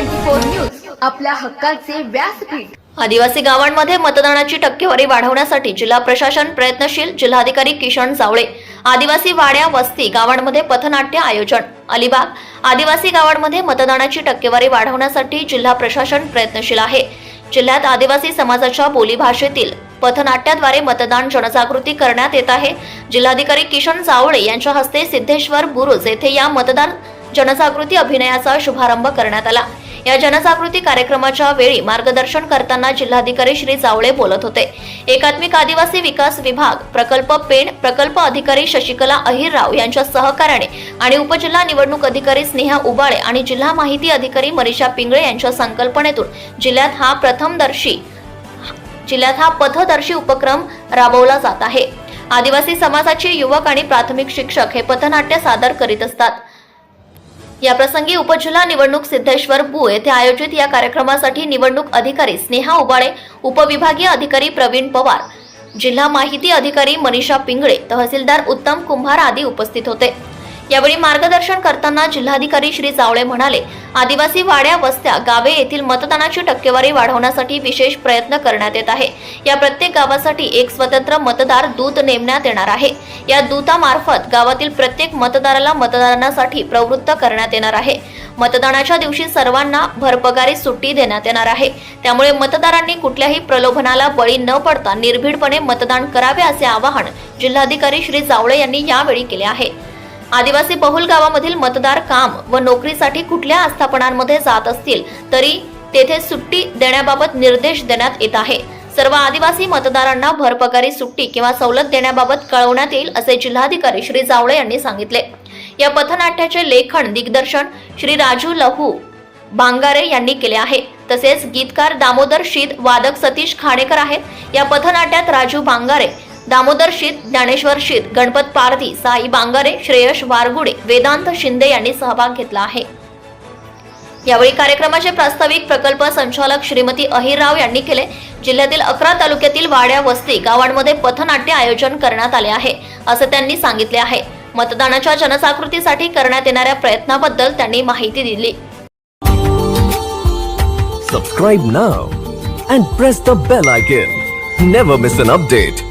Four news आपल्या हक्काचे व्यासपीठ. आदिवासी गावांमध्ये मतदानाची टक्केवारी वाढवण्यासाठी जिल्हा प्रशासन प्रयत्नशील जिल्हाधिकारी किशन जावळे आदिवासी वाड्या वस्ती गावांमध्ये पथनाट्य आयोजन अलिबाग आदिवासी गावांमध्ये मतदानाची टक्केवारी वाढवण्यासाठी जिल्हा प्रशासन प्रयत्नशील आहे. जिल्ह्यात आदिवासी समाजाच्या बोलीभाषेतील पथनाट्याद्वारे मतदान जनजागृती करण्यात येत आहे. जिल्हाधिकारी किशन जावळे यांच्या हस्ते सिद्धेश्वर बुरुज येथे या मतदान जनजागृती अभिनयाचा शुभारंभ करण्यात आला. या जनजागृती कार्यक्रमाच्या वेळी मार्गदर्शन करताना जिल्हाधिकारी श्री जावळे बोलत होते. एकात्मिक आदिवासी विकास विभाग प्रकल्प पेण प्रकल्प अधिकारी शशिकला अहिरराव यांच्या सहकार्याने आणि उपजिल्हा निवडणूक अधिकारी स्नेहा उबाळे आणि जिल्हा माहिती अधिकारी मनीषा पिंगळे यांच्या संकल्पनेतून जिल्ह्यात हा प्रथमदर्शी जिल्ह्यात हा पथदर्शी उपक्रम राबवला जात आहे. आदिवासी समाजाचे युवक आणि प्राथमिक शिक्षक हे पथनाट्य सादर करीत असतात. या प्रसंगी उपजिल्हा निवडणूक सिद्धेश्वर बू येथे आयोजित या कार्यक्रमासाठी निवडणूक अधिकारी स्नेहा उबाळे उपविभागीय अधिकारी प्रवीण पवार जिल्हा माहिती अधिकारी मनीषा पिंगळे तहसीलदार उत्तम कुंभार आदी उपस्थित होते. यावेळी मार्गदर्शन करताना जिल्हाधिकारी श्री जावळे म्हणाले आदिवासी वाड्या वस्त्या गावे येथील मतदानाची टक्केवारी वाढवण्यासाठी विशेष प्रयत्न करण्यात येत आहे. या प्रत्येक गावासाठी एक स्वतंत्र मतदार दूत नेमण्यात येणार आहे. या दूतामार्फत गावातील प्रत्येक मतदाराला मतदानासाठी प्रवृत्त करण्यात येणार आहे. मतदानाच्या दिवशी सर्वांना भरपगारी सुट्टी देण्यात येणार आहे. त्यामुळे मतदारांनी कुठल्याही प्रलोभनाला बळी न पडता निर्भीडपणे मतदान करावे असे आवाहन जिल्हाधिकारी श्री जावळे यांनी यावेळी केले आहे. आदिवासी बहुल गावामधील मतदार काम व नोकरीसाठी कुठल्या आस्थापनांमध्ये जात असतील तरी तेथे सुट्टी देण्याबाबत निर्देश देण्यात येत आहे. सर्व आदिवासी मतदारांना भरपगारी सुट्टी किंवा सवलत देण्याबाबत कळवण्यात येईल असे जिल्हाधिकारी श्री जावळे यांनी सांगितले. या पथनाट्याचे लेखन दिग्दर्शन श्री राजू लहू भांगारे यांनी केले आहे. तसेच गीतकार दामोदर शीत वादक सतीश खाणेकर आहेत. या पथनाट्यात राजू भांगारे दामोदर शीत ज्ञानेश्वर शीत गणपत पारधी साई बांगारे श्रेयश वारगुडे वेदांत शिंदे यांनी सहभाग घेतला आहे. यावेळी कार्यक्रमाचे प्रास्ताविक प्रकल्प संचालक श्रीमती अहिरराव यांनी केले. जिल्ह्यातील अकरा तालुक्यातील वाड्या वस्ती गावांमध्ये पथनाट्य आयोजन करण्यात आले आहे असं त्यांनी सांगितले आहे. मतदानाच्या जनजागृतीसाठी करण्यात येणाऱ्या प्रयत्नाबद्दल त्यांनी माहिती दिली. Subscribe now and press the bell icon never miss an update